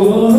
Oh,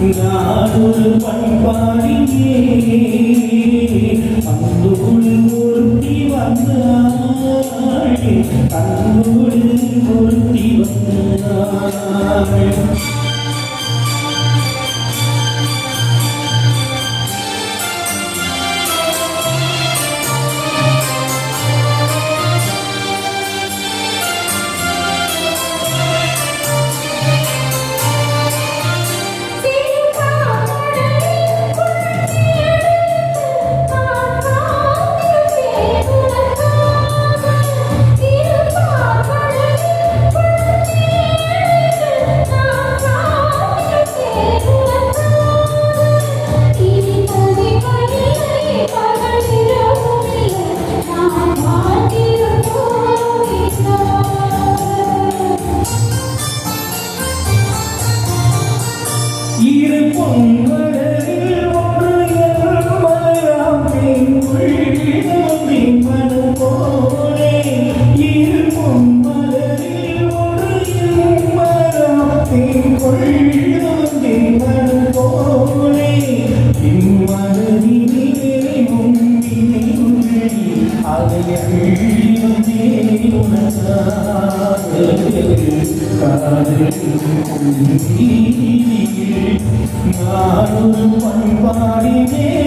நான் ஒரு பண்பாடியே அன்போடு ஒருத்தி வந்தாள். ஒருத்தி வந்தாள். Oh, 나는 완발이네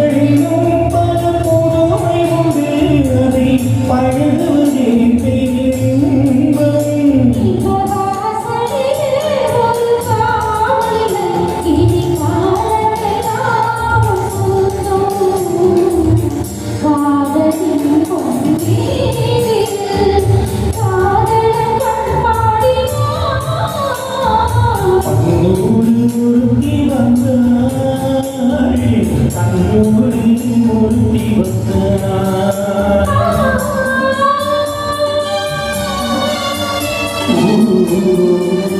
Senhor.